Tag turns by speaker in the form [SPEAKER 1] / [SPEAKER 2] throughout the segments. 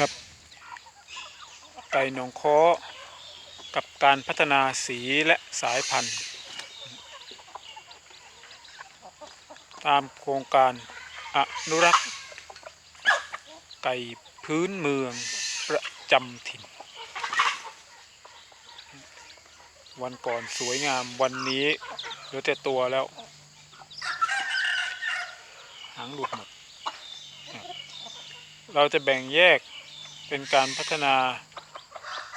[SPEAKER 1] ครับ ไก่หนองค้อกับการพัฒนาสีและสายพันธุ์ ตามโครงการอนุรักษ์ ไก่พื้นเมืองประจำถิ่น วันก่อนสวยงามวันนี้เหลือแต่ตัวแล้ว หางหลุดหมด เราจะแบ่งแยก เป็นการพัฒนา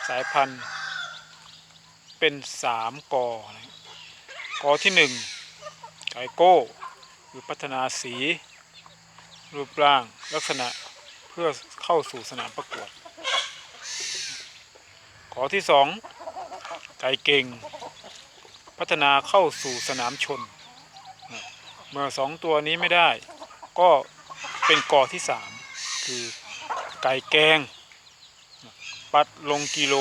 [SPEAKER 1] สายพันธุ์ เป็นสามกอกอที่หนึ่งไก่โก้คือพัฒนาสี รูปร่างลักษณะเพื่อเข้าสู่สนามประกวดกอที่สองไก่เก่ง พัฒนาเข้าสู่สนามชน เมื่อสองตัวนี้ไม่ได้ ก็เป็นกอที่สามคือไก่แกง ปัดลงกิโล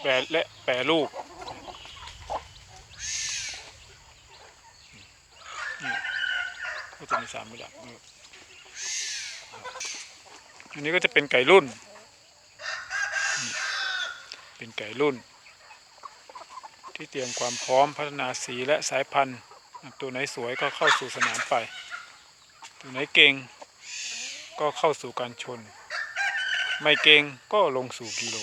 [SPEAKER 1] แปรและแปรรูปก็จะมีสามระดับอันนี้ก็จะเป็นไก่รุ่น เป็นไก่รุ่น ที่เตรียมความพร้อมพัฒนาสีและสายพันธุ์ ตัวไหนสวยก็เข้าสู่สนามไป ตัวไหนเก่งก็เข้าสู่การชน ไม่เก่งก็ลงสู่กิโล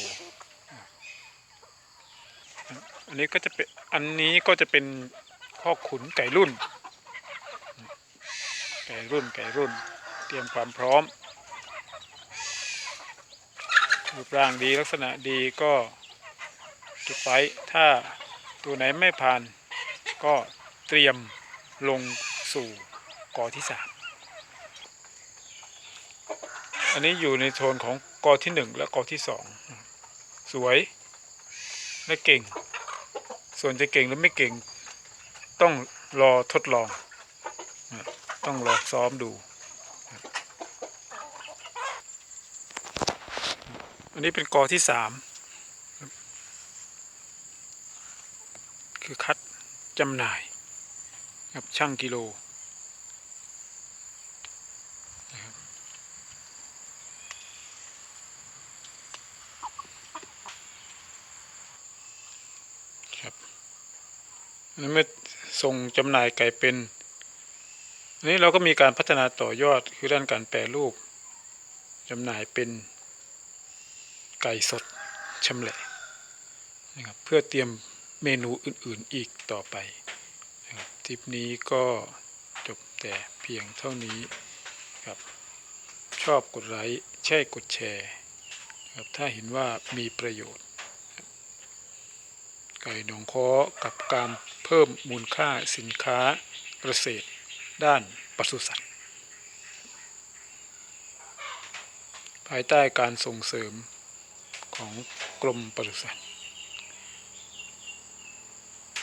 [SPEAKER 1] อันนี้ก็จะเป็นอันนี้ก็จะเป็นข้อขุนไก่รุ่น ไก่รุ่นไก่รุ่น เตรียมความพร้อม รูปร่างดีลักษณะดีก็เก็บไว้ถ้าตัวไหนไม่ผ่านก็เตรียมลงสู่กอที่สาม อันนี้อยู่ในโทนของกอที่หนึ่งและกอที่สองสวยและเก่ง ส่วนจะเก่งหรือไม่เก่ง ต้องรอทดลอง ต้องรอซ้อมดู อันนี้เป็นกอที่สามคือคัดจำหน่ายกับช่างกิโลนะครับครับอั นนี้เมื่อส่งจำหน่ายไก่เป็นอันนี้เราก็มีการพัฒนาต่อยอดคือด้านการแปรรูปจำหน่ายเป็นไก่สดชำแหละนะครับเพื่อเตรียมเมนูอื่นๆอีกต่อไปนะครับทริปนี้ก็จบแต่เพียงเท่านี้ครับชอบกดไลค์ใช่กดแชร์ครับถ้าเห็นว่ามีประโยชน์ ไก่หนองค้อกับการเพิ่มมูลค่าสินค้าเกษตร ด้านปศุสัตว์ ภายใต้การส่งเสริมของกรมปศุสัตว์